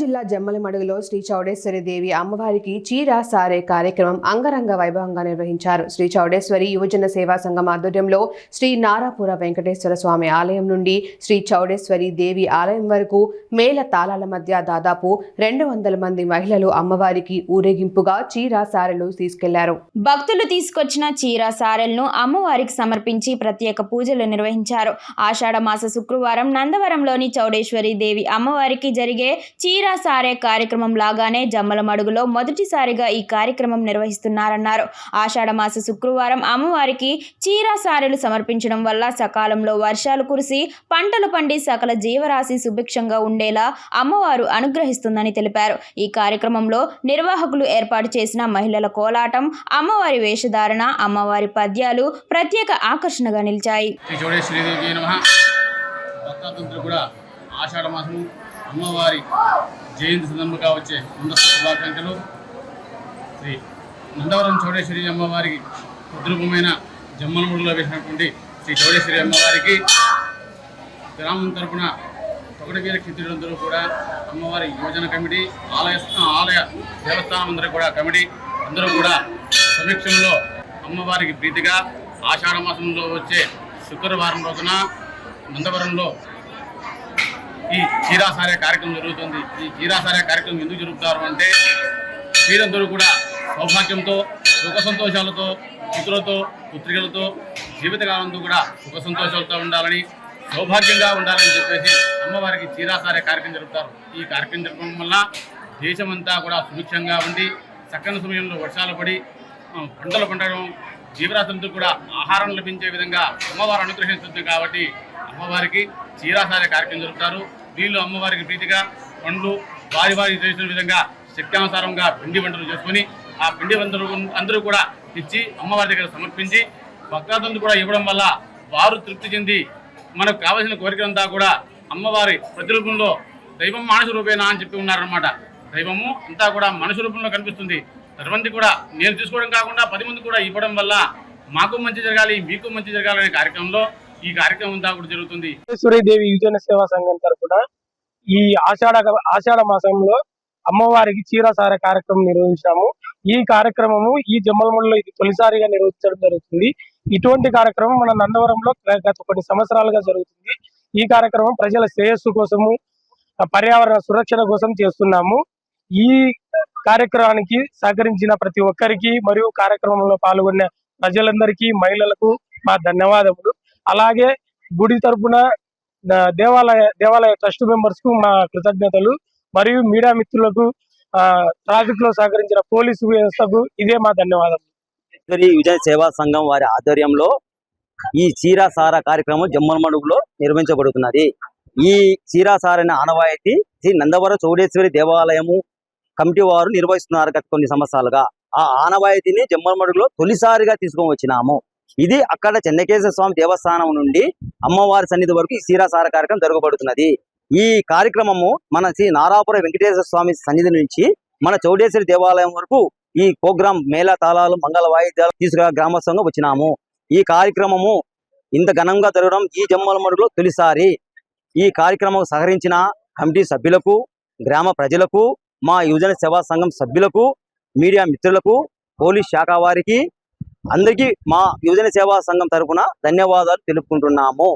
జిల్లా జమ్మలమడుగులో శ్రీ చౌడేశ్వరి దేవి అమ్మవారికి చీర సారే కార్యక్రమం అంగరంగ వైభవంగా నిర్వహించారు. శ్రీ చౌడేశ్వరి యువజన సేవా సంఘం ఆధ్వర్యంలో శ్రీ నారాపుర వెంకటేశ్వర స్వామి ఆలయం నుండి శ్రీ చౌడేశ్వరి దేవి ఆలయం వరకు మేళ తాళాల మధ్య దాదాపు రెండు వందల మంది మహిళలు అమ్మవారికి ఊరేగింపుగా చీర సారెలు తీసుకెళ్ళారు. భక్తులు తీసుకొచ్చిన చీర సారెలను అమ్మవారికి సమర్పించి ప్రత్యేక పూజలు నిర్వహించారు. ఆషాఢ మాస శుక్రవారం నందవరంలోని చౌడేశ్వరి దేవి అమ్మవారికి జరిగే చీర సారే కార్యక్రమం లాగానే జమ్మల మడుగులో మొదటిసారిగా ఈ కార్యక్రమం నిర్వహిస్తున్నారన్నారు. ఆషాఢ మాస శుక్రవారం అమ్మవారికి చీరా సారెలు సమర్పించడం వల్ల సకాలంలో వర్షాలు కురిసి పంటలు పండి సకల జీవరాశి సుభిక్షంగా ఉండేలా అమ్మవారు అనుగ్రహిస్తుందని తెలిపారు. ఈ కార్యక్రమంలో నిర్వాహకులు ఏర్పాటు చేసిన మహిళల కోలాటం అమ్మవారి వేషధారణ అమ్మవారి పద్యాలు ప్రత్యేక ఆకర్షణగా నిలిచాయి. కూడా ఆషాఢ మాసం అమ్మవారి జయంతి సందర్భంగా వచ్చే ముందస్తు శుభాకాంక్షలు. శ్రీ నందవరం చౌడేశ్వరి అమ్మవారికి ఉద్రూపమైన జమ్మలమూడిలో వేసినటువంటి శ్రీ చౌడేశ్వరి అమ్మవారికి గ్రామం తరపున తొగడవీర క్షత్రియులందరూ కూడా అమ్మవారి యోజన కమిటీ ఆలయ ఆలయ దేవస్థానం అందరూ కూడా కమిటీ అందరూ కూడా సమీక్షంలో అమ్మవారికి ప్రీతిగా ఆషాఢ మాసంలో వచ్చే శుక్రవారం రోజున నందవరంలో ఈ చీరాసారే కార్యక్రమం జరుగుతుంది. ఈ చీరాసారే కార్యక్రమం ఎందుకు జరుపుతారు అంటే వీరందరూ కూడా సౌభాగ్యంతో సుఖ సంతోషాలతో పుత్రులతో పుత్రికలతో జీవితకాలంతో కూడా సుఖ సంతోషాలతో ఉండాలని సౌభాగ్యంగా ఉండాలని చెప్పేసి అమ్మవారికి చీరాసారే కార్యక్రమం జరుపుతారు. ఈ కార్యక్రమం జరపడం వల్ల దేశమంతా కూడా సుభిక్షంగా ఉండి చక్కని సమయంలో వర్షాలు పడి పంటలు పండడం జీవరాశులతో కూడా ఆహారం లభించే విధంగా అమ్మవారు అనుగ్రహిస్తుంది కాబట్టి అమ్మవారికి చీరాసారే కార్యక్రమం జరుపుతారు. వీళ్ళు అమ్మవారికి ప్రీతిగా పండ్లు వారి వారి చేసిన విధంగా శక్తానుసారంగా పిండి వంటలు చేసుకొని ఆ పిండి వంటలు అందరూ కూడా ఇచ్చి అమ్మవారి దగ్గర సమర్పించి భక్తాదులు కూడా ఇవ్వడం వల్ల వారు తృప్తి చెంది మనకు కావలసిన కోరికలంతా కూడా అమ్మవారి ప్రతిరూపంలో దైవం మానస రూపేనా అని చెప్పి ఉన్నారనమాట దైవము అంతా కూడా మనుషు రూపంలో కనిపిస్తుంది. సర్వంతి కూడా నేను తీసుకోవడం కాకుండా పది మంది కూడా ఇవ్వడం వల్ల మాకు మంచి జరగాలి మీకు మంచి జరగాలనే కార్యక్రమంలో ఈ కార్యక్రమం అంతా కూడా జరుగుతుంది. దేవి యువజన సేవా సంఘం తరఫున ఈ ఆషాఢ ఆషాఢ మాసంలో అమ్మవారికి చీరసార కార్యక్రమం నిర్వహించాము. ఈ కార్యక్రమము ఈ జమ్మలమూడిలో ఇది తొలిసారిగా నిర్వహించడం జరుగుతుంది. ఇటువంటి కార్యక్రమం మన నందవరంలో గత కొన్ని సంవత్సరాలుగా జరుగుతుంది. ఈ కార్యక్రమం ప్రజల శ్రేయస్సు కోసము పర్యావరణ సురక్షణ కోసం చేస్తున్నాము. ఈ కార్యక్రమానికి సహకరించిన ప్రతి ఒక్కరికి మరియు కార్యక్రమంలో పాల్గొన్న ప్రజలందరికీ మహిళలకు మా ధన్యవాదములు. అలాగే గుడి తరపున దేవాలయ దేవాలయ ట్రస్ట్ మెంబర్స్కు మా కృతజ్ఞతలు మరియు మీడియా మిత్రులకు ట్రాఫిక్లో సహకరించిన పోలీసు వ్యవస్థకు ఇదే మా ధన్యవాదాలు విజయ సేవా సంఘం వారి ఆధ్వర్యంలో ఈ చీరాసార కార్యక్రమం జమ్మలమడుగులో నిర్వహించబడుతున్నది. ఈ చీరాసార అనే ఆనవాయితీ శ్రీ నందవరం చౌడేశ్వరి దేవాలయము కమిటీ వారు నిర్వహిస్తున్నారు గత కొన్ని సంవత్సరాలుగా. ఆ ఆనవాయితీని జమ్మలమడుగులో తొలిసారిగా తీసుకొని వచ్చినాము. ఇది అక్కడ చెన్నకేశ్వర స్వామి దేవస్థానం నుండి అమ్మవారి సన్నిధి వరకు ఈ చీరాసార కార్యక్రమం జరగబడుతున్నది. ఈ కార్యక్రమము మన శ్రీ నారాపుర వెంకటేశ్వర స్వామి సన్నిధి నుంచి మన చౌడేశ్వరి దేవాలయం వరకు ఈ ప్రోగ్రాం మేళ తాళాలు మంగళ వాయిద్యాలు తీసుకురా గ్రామస్థంగా వచ్చినాము. ఈ కార్యక్రమము ఇంత ఘనంగా జరగడం ఈ జమ్మల మడుగులో తొలిసారి. ఈ కార్యక్రమం సహకరించిన కమిటీ సభ్యులకు గ్రామ ప్రజలకు మా యువజన సేవా సంఘం సభ్యులకు మీడియా మిత్రులకు పోలీస్ శాఖ వారికి అందరికీ మా యువజన సేవా సంఘం తరఫున ధన్యవాదాలు తెలుపుకుంటున్నాము.